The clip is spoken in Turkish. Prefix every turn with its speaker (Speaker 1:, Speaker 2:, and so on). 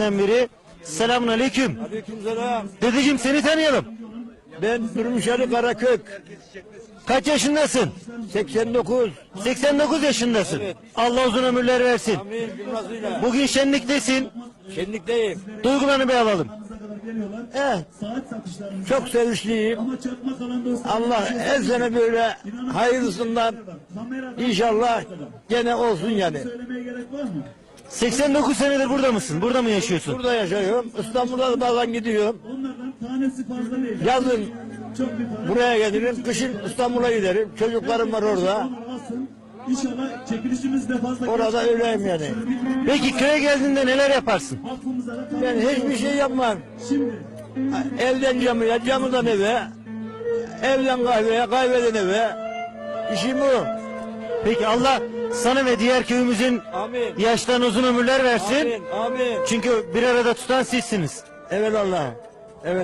Speaker 1: biri. Selamun aleyküm.
Speaker 2: Aleykümselam.
Speaker 1: Dedeciğim seni tanıyalım.
Speaker 2: Ben Durmuş Ali Karakök.
Speaker 1: Kaç yaşındasın?
Speaker 2: 89.
Speaker 1: 89 yaşındasın.
Speaker 2: Evet.
Speaker 1: Allah uzun ömürler versin.
Speaker 2: Amin.
Speaker 1: Bugün şenliktesin.
Speaker 2: Şenlikteyim.
Speaker 1: Duygularını bir alalım.
Speaker 2: Eh, çok sevinçliyim. Allah her sene böyle hayırlısından inşallah gene olsun yani.
Speaker 3: Söylemeye gerek var mı?
Speaker 1: 89 senedir burada mısın? Burada mı yaşıyorsun?
Speaker 2: Burada yaşıyorum. İstanbul'a da bazen gidiyorum.
Speaker 3: Onlardan tanesi fazla değil.
Speaker 2: Yazın
Speaker 3: Çok bir tane.
Speaker 2: buraya gelirim. Kışın İstanbul'a giderim. Çocuklarım var orada.
Speaker 3: İnşallah çekilişimiz de fazla.
Speaker 2: Orada öyleyim yani.
Speaker 1: Peki köye geldiğinde neler yaparsın?
Speaker 2: Ben hiçbir şey yapmam.
Speaker 3: Şimdi
Speaker 2: Evden camıya, camıdan eve. Evden kahveye, kahveden eve. İşim o.
Speaker 1: Peki Allah sana ve diğer köyümüzün
Speaker 2: Amin.
Speaker 1: yaştan uzun ömürler versin.
Speaker 2: Amin. Amin.
Speaker 1: Çünkü bir arada tutan sizsiniz.
Speaker 2: Evelallah. Evet.